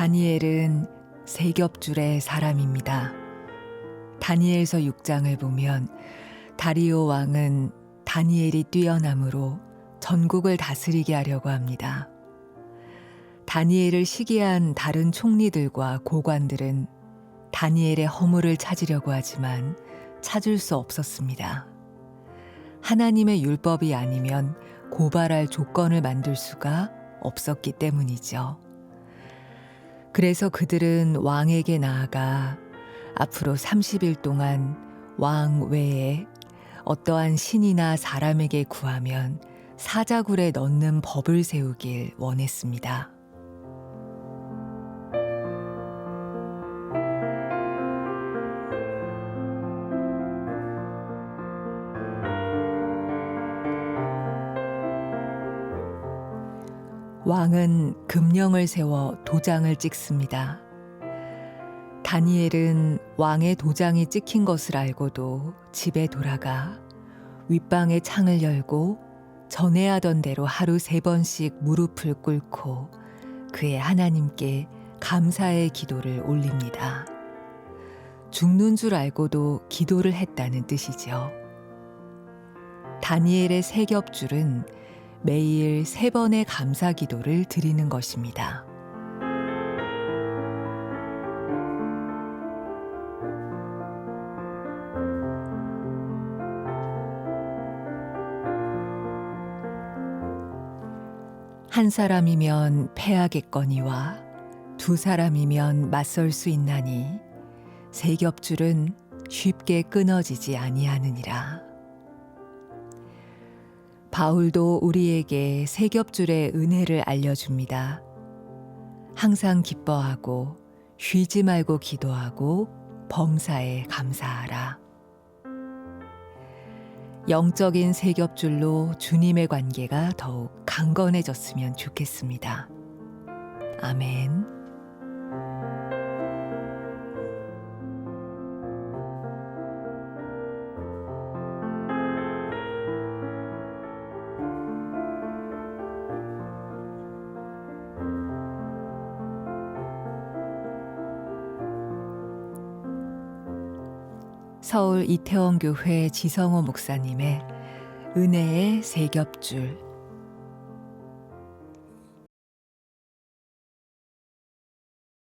다니엘은 세겹줄의 사람입니다. 다니엘서 6장을 보면 다리오 왕은 다니엘이 뛰어남으로 전국을 다스리게 하려고 합니다. 다니엘을 시기한 다른 총리들과 고관들은 다니엘의 허물을 찾으려고 하지만 찾을 수 없었습니다. 하나님의 율법이 아니면 고발할 조건을 만들 수가 없었기 때문이죠. 그래서 그들은 왕에게 나아가 앞으로 30일 동안 왕 외에 어떠한 신이나 사람에게 구하면 사자굴에 넣는 법을 세우길 원했습니다. 왕은 금령을 세워 도장을 찍습니다. 다니엘은 왕의 도장이 찍힌 것을 알고도 집에 돌아가 윗방의 창을 열고 전에 하던 대로 하루 세 번씩 무릎을 꿇고 그의 하나님께 감사의 기도를 올립니다. 죽는 줄 알고도 기도를 했다는 뜻이죠. 다니엘의 세 겹줄은 매일 세 번의 감사 기도를 드리는 것입니다. 한 사람이면 패하겠거니와 두 사람이면 맞설 수 있나니 세 겹줄은 쉽게 끊어지지 아니하느니라. 바울도 우리에게 세 겹줄의 은혜를 알려줍니다. 항상 기뻐하고 쉬지 말고 기도하고 범사에 감사하라. 영적인 세 겹줄로 주님의 관계가 더욱 강건해졌으면 좋겠습니다. 아멘. 서울 이태원 교회 지성호 목사님의 은혜의 세 겹줄